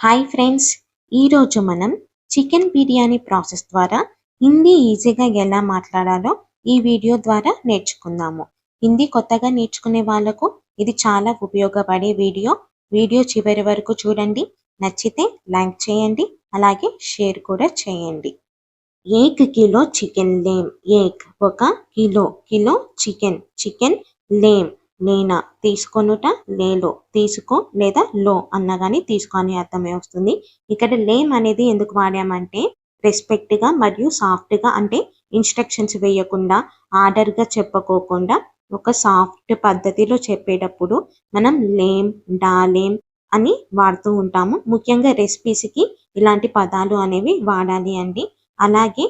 Hi friends ఈరోజు మనం chicken biryani process ద్వారా హిందీ ఈజీగా ఎలా మాట్లాడాలో ఈ వీడియో ద్వారా నేర్చుకుందాము. హిందీ కొత్తగా నేర్చుకునే వాళ్ళకు ఇది చాలా ఉపయోగపడే వీడియో. వీడియో చివరి వరకు చూడండి నచ్చితే లైక్ చేయండి అలాగే షేర్ కూడా చేయండి. ఏక్ కిలో చికెన్ లేమ్ ఏక్ ఒక కిలో కిలో చికెన్ చికెన్ లేమ్. లేనా తీసుకొనుట లేలో? తీసుకో లేదా లో? అన్న కానీ తీసుకో అనే అర్థమే వస్తుంది. ఇక్కడ లేమ్ అనేది ఎందుకు వాడామంటే రెస్పెక్ట్గా మరియు సాఫ్ట్గా అంటే ఇన్స్ట్రక్షన్స్ వేయకుండా ఆర్డర్గా చెప్పుకోకుండా ఒక సాఫ్ట్ పద్ధతిలో చెప్పేటప్పుడు మనం లేమ్ డాలేమ్ అని వాడుతూ ఉంటాము. ముఖ్యంగా రెసిపీస్కి ఇలాంటి పదాలు అనేవి వాడాలి అండి. అలాగే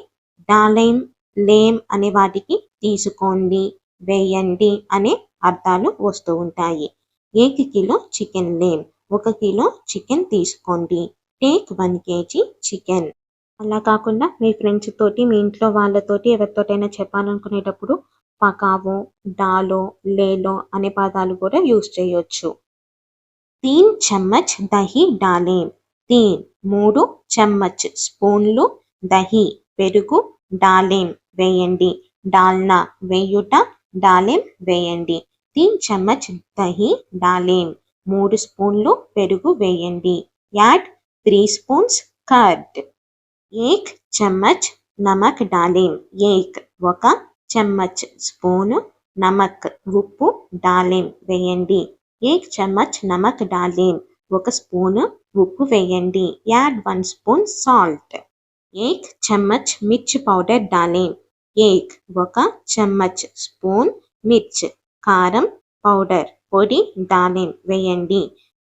డాలేమ్ లేమ్ అనే వాటికి తీసుకోండి. వేయండి అనే అర్థాలు వస్తూ ఉంటాయి. ఏక్ కిలో చికెన్ లేమ్ ఒక కిలో చికెన్ తీసుకోండి. Take one KG chicken. అలా కాకుండా మీ ఫ్రెండ్స్ తోటి మీ ఇంట్లో వాళ్ళతోటి ఎవరితోటైనా చెప్పాలనుకునేటప్పుడు పకావో డాలో లేలో అనే పదాలు కూడా యూజ్ చేయొచ్చు. తీన్ చమ్మచ్ దహి డాలేం. తీన్ మూడు చమ్మచ్ స్పూన్లు దహి పెరుగు డాలేం. వేయండి. డాల్నా వేయుట డాలేం వేయండి. తీన్ చమ్మచ్ దహి డాలేం మూడు స్పూన్లు పెరుగు వేయండి. Add three spoons curd. ఏక్ చమ్మచ్ నమక్ డాలేం ఏక్ ఒక చమ్మచ్ స్పూను నమక్ ఉప్పు డాలేం వేయండి. ఏక్ చమ్మచ్ నమక్ డాలేం ఒక స్పూను ఉప్పు వేయండి. Add one spoon salt. ఏక్ చమ్మచ్ మిర్చి పౌడర్ డాలేం ఏక్ ఒక చెమ్మచ్ స్పూన్ మిర్చ్ కారం పౌడర్ పొడి డాలేం వేయండి.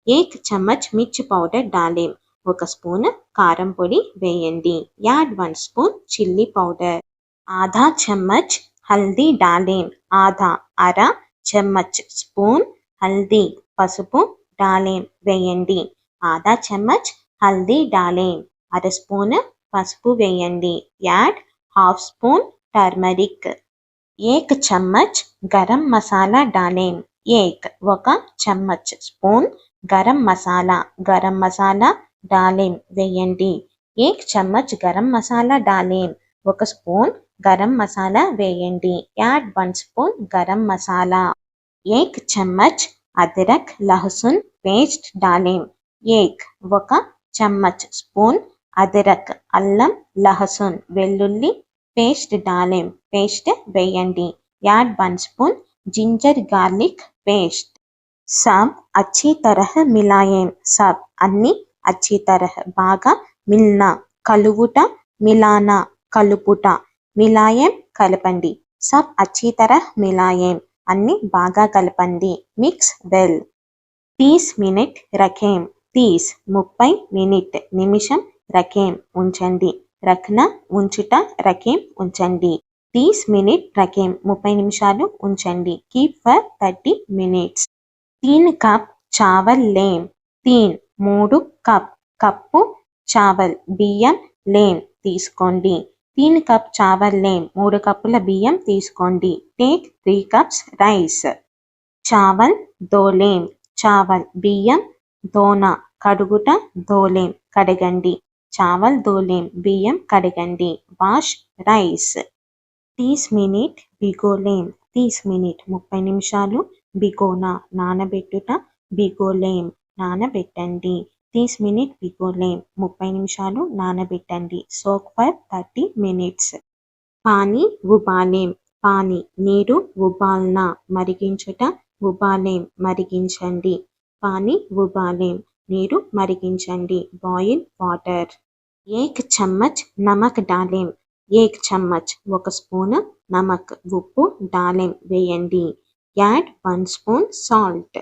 ఏక్ చెమ్మచ్ మిర్చి పౌడర్ డాలేం ఒక స్పూన్ కారం పొడి వేయండి. Add one spoon chilli powder ఆధా చెమ్మచ్ హల్దీ డాలేం ఆధా అర చెమ్మచ్ స్పూన్ హల్దీ పసుపు డాలేం వేయండి. ఆధా చెమ్మచ్ హల్దీ డాలేం అర స్పూన్ పసుపు వేయండి. యాడ్ హాఫ్ స్పూన్ టర్మరిక్ ఏక్ చమ్మచ్ గరం మసాలా డాలేం ఏక్ ఒక చమ్మచ్ స్పూన్ గరం మసాలా గరం మసాలా డాలేం వేయండి ఏక్ చమ్మచ్ గరం మసాలా డాలేం ఒక స్పూన్ గరం మసాలా వేయండి add one spoon garam masala ఏక్ చమ్మచ్ అదరక్ లహసున్ పేస్ట్ డాలేం ఏక్ ఒక చమ్మచ్ స్పూన్ అదరక్ అల్లం లహసున్ వెల్లుల్లి పేస్ట్ డాలేం పేస్ట్ వేయండి. Add one spoon ginger garlic paste. Sub అచ్చి తరహ మిలాయేం. సబ్ అన్ని అచ్చి తరహ. బాగా మిల్నా కలువుట మిలానా కలుపుట. మిలాయం కలపండి. సబ్ అచ్చి తరహ మిలాయం. అన్ని బాగా కలపండి. Mix well. తీస్ మినిట్ రకేం. తీస్ ముప్పై మినిట్ నిమిషం రకేం. ఉంచండి. రఖ్న ఉంచుట రకేమ్ ఉంచండి. తీస్ మినిట్ రకేమ్ ముప్పై నిమిషాలు ఉంచండి. కీప్ ఫర్ థర్టీ మినిట్స్ తీన్ కప్ చావల్ లేం తీన్ మూడు కప్ కప్పు చావల్ బియ్యం లేం తీసుకోండి. తీన్ కప్ చావల్ లేం మూడు కప్పుల బియ్యం తీసుకోండి. టేక్ త్రీ కప్స్ రైస్ చావల్ దోలేం చావల్ బియ్యం దోన. కడుగుట దోలేం కడగండి. చావల్ దోలేం బియ్యం కడగండి వాష్ రైస్. తీస్ మినిట్ బిగోలేం తీస్ మినిట్ ముప్పై నిమిషాలు బిగోనా. నానబెట్టుట బిగోలేం నానబెట్టండి. తీస్ మినిట్ బిగోలేం ముప్పై నిమిషాలు నానబెట్టండి. Soak for thirty minutes. Pani ఉబాలేం. పానీ నీరు ఉబాల్నా. మరిగించుట ఉబాలేం. మరిగించండి. పానీ ఉబాలేం. నీరు మరిగించండి. Boil water. ఏక్ చమ్మచ్ నమక్ డాలేం. ఏక్ చమ్మచ్ ఒక స్పూన్ నమక్ ఉప్పు డాలేం వేయండి. Add one spoon salt.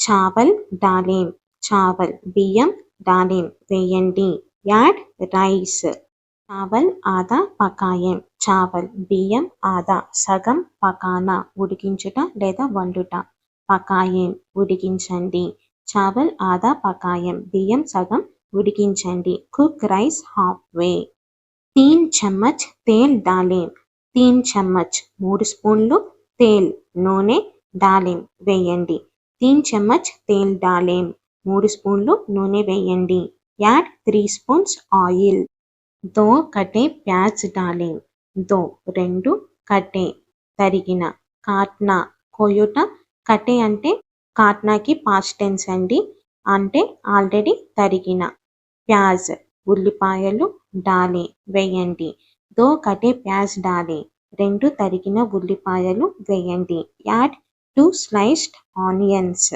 చావల్ డాలేం. చావల్ బియ్యం డాలేం వేయండి. Add rice. చావల్ ఆదా పకాయం. చావల్ బియ్యం ఆదా సగం పకానా ఉడికించుట లేదా వండుట. పకాయం ఉడికించండి. చావల్ ఆదా పకాయం బియ్యం సగం ఉడికించండి. కుక్ రైస్ హాఫ్ వే తీన్ చమ్మచ్ తేల్ డాలేం తీన్ చమ్మచ్ మూడు స్పూన్లు తేల్ నూనె డాలేం వేయండి. తీన్ చమ్మచ్ తేల్ డాలేం మూడు స్పూన్లు నూనె వేయండి. Add three spoons oil. దో కటే ప్యాజ్ డాలేం దో రెండు కటే తరిగిన కాట్నా. కోయుట కటే అంటే కాట్నాకి పాస్ట్ టెన్స్ అండి. అంటే ఆల్రెడీ తరిగిన. ప్యాజ్ ఉల్లిపాయలు డాలే వేయండి. దో కటే ప్యాజ్ డాలే. రెండు తరిగిన ఉల్లిపాయలు వేయండి. Add two sliced onions.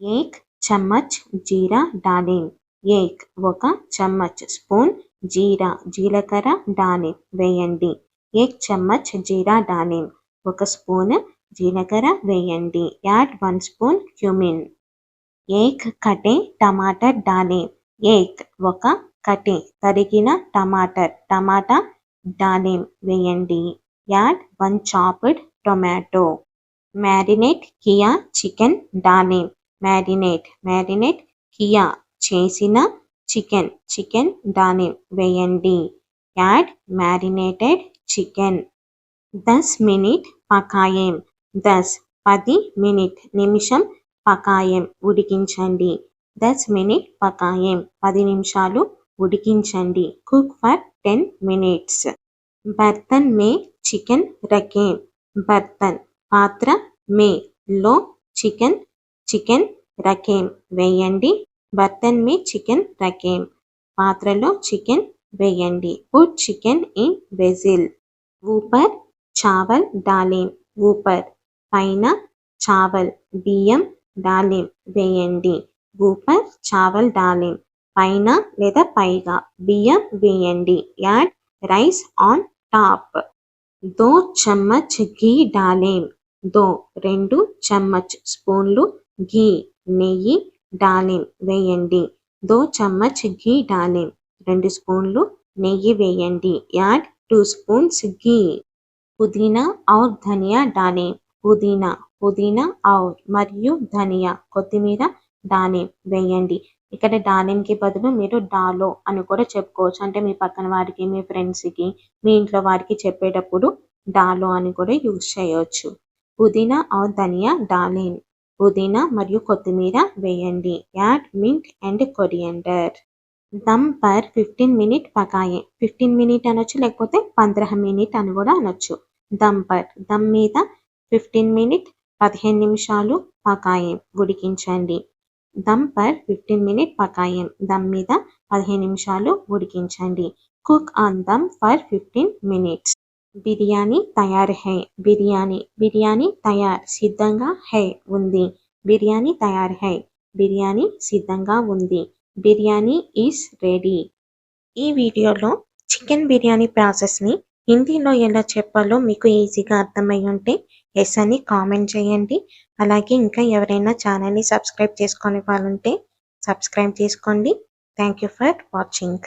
ఏక్ చమ్మచ్ జీరా డాలేం. ఏక్ ఒక చమ్మచ్ స్పూన్ జీరా జీలకర్ర డాలేం వేయండి. ఏక్ చమ్మచ్ జీరా డాలేం. ఒక స్పూన్ జీలకర్ర వేయండి. Add one spoon cumin. ఏక్ కటే టమాటర్ డాలేం. ఏక్ ఒక కటి తరిగిన టమాటర్. టమాటా దానిమ్ వేయండి. Add one chopped tomato. Marinate Kia chicken దానిమ్ మ్యారినేట్. మ్యారినేట్ కియా చేసిన చికెన్. చికెన్ దానిమ్ వేయండి. Add marinated chicken. దస్ మినిట్ పకాయం. దస్ పది మినిట్ నిమిషం పకాయం. ఉడికించండి. దస్ మినిట్ పకాయం పది నిమిషాలు ఉడికించండి. కుక్ ఫర్ టెన్ మినిట్స్ బర్తన్ మే చికెన్ రకేం. బర్తన్. పాత్ర మే లో చికెన్ చికెన్ రకేం. వేయండి. బర్తన్ మే చికెన్ రకేం. పాత్రలో చికెన్ వేయండి. పుట్ చికెన్ ఇన్ వెజిల్ ఊపర్ చావల్ డాలేం. ఊపర్ పైన చావల్ బియ్యం డాలేం. వేయండి. ఊపర్ చావల్ డాలేం పైన లేదా పైగా బియ్యం వేయండి. Add rice on top. దో చమ్మచ్ ఘీ డాలేం. దో రెండు చమ్మచ్ స్పూన్లు ఘీ నెయ్యి డాలేం వేయండి. దో చమ్మచ్ ఘీ డాలేం. రెండు స్పూన్లు నెయ్యి వేయండి. యాడ్ టూ స్పూన్స్ ఘీ పుదీనా ఔర్ ధనియా డాలేం. పుదీనా పుదీనా ఔర్ మరియు ధనియా కొత్తిమీర డాలేం వేయండి. ఇక్కడ డాలేంకి బదులు మీరు డాలో అని కూడా చెప్పుకోవచ్చు. అంటే మీ పక్కన వారికి మీ ఫ్రెండ్స్కి మీ ఇంట్లో వారికి చెప్పేటప్పుడు డాలో అని కూడా యూజ్ చేయవచ్చు పుదీనా ఆ ధనియా డాలిన్ పుదీనా మరియు కొత్తిమీర వేయండి. Add mint and coriander. Dum పర్ ఫిఫ్టీన్ మినిట్ పకాయే. ఫిఫ్టీన్ మినిట్ అనొచ్చు లేకపోతే పంద్రహ మినిట్ అని కూడా అనొచ్చు. దమ్ పర్. దమ్ మీద ఫిఫ్టీన్ మినిట్ పదిహేను నిమిషాలు పకాయం. ఉడికించండి. దమ్ పర్ ఫిఫ్టీన్ మినిట్ పకాయం. దమ్ మీద పదిహేను నిమిషాలు ఉడికించండి. Cook on dum for fifteen minutes. Biryani తయారు హై. బిర్యానీ బిర్యానీ తయారు సిద్ధంగా హై ఉంది. బిర్యానీ తయారు హై. బిర్యానీ సిద్ధంగా ఉంది. Biryani is ready. ఈ వీడియోలో చికెన్ బిర్యానీ ప్రాసెస్ని హిందీలో ఎలా చెప్పాలో మీకు ఈజీగా అర్థమై ఉంటే ఎస్ అని కామెంట్ చేయండి. అలాగే ఇంకా ఎవరైనా ఛానల్ని సబ్స్క్రైబ్ చేసుకొని వాళ్ళుంటే సబ్స్క్రైబ్ చేసుకోండి. Thank you for watching